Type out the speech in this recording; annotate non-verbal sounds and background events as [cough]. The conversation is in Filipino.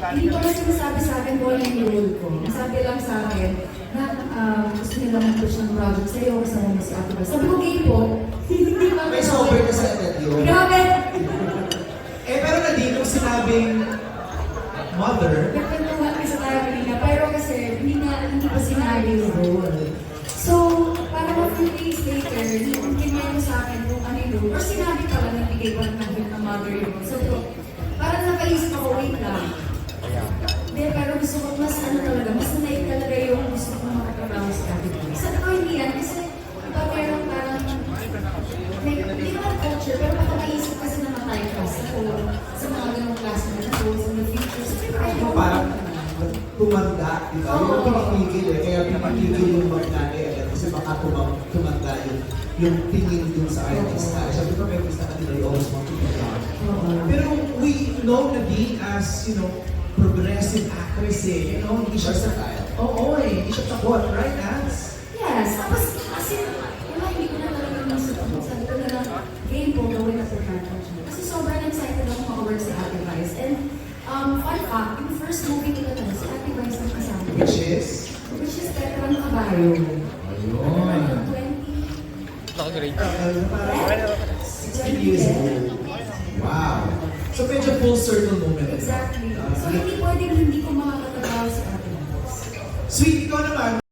Hindi ko na sinasabi sa akin kung ano yung role ko. Sabi lang sa akin na ah, gusto nila mag-push ng project sa'yo kasama mo si Ate Bel. Sabi ko, game po. [laughs] Hindi ba? May sober ka sa yun. Grabe! Eh, pero Nadine, nung sinabing mother, Nagkwentuhan kasi tayo kanina, pero kasi hindi na, hindi pa sinabi yung role. So, parang a few days later, yung kinento sa akin kung ano yung role, or sinabi pa lang, nagbigay pa ng mother yung role. So, culture, pero baka maisip kasi na ma-typecast ako sa mga ganong klase na roles in the future. So, mo parang tumanda, di ba? Yung Oo. pinipigil eh. Kaya pinipigil yung magkano agad kasi baka tumang, tumanda yung yung tingin dun sa artista. Sabi ko, may artista ka nila, you always want to be young. Pero we know Nadine as, you know, progressive actress eh. You know, hindi siya sa... Oo eh, hindi siya takot, right, Ans? Yes, tapos kasi wala, hindi ko na talaga naisip ako. Sabi ko na lang, game po, gawin na po natin siya. Kasi sobrang excited ako makawork sa Ate Vice. And um, fun fact, yung first movie na talaga, si Ate Vice ang kasama. Which is... Which is Veteran Kabayo. Ayun. 20. Uh, parang 16 years old. Wow. So medyo full circle moment. Exactly. So hindi pwedeng hindi ko makakatrabaho si Ate Vice. Sweet, ikaw naman,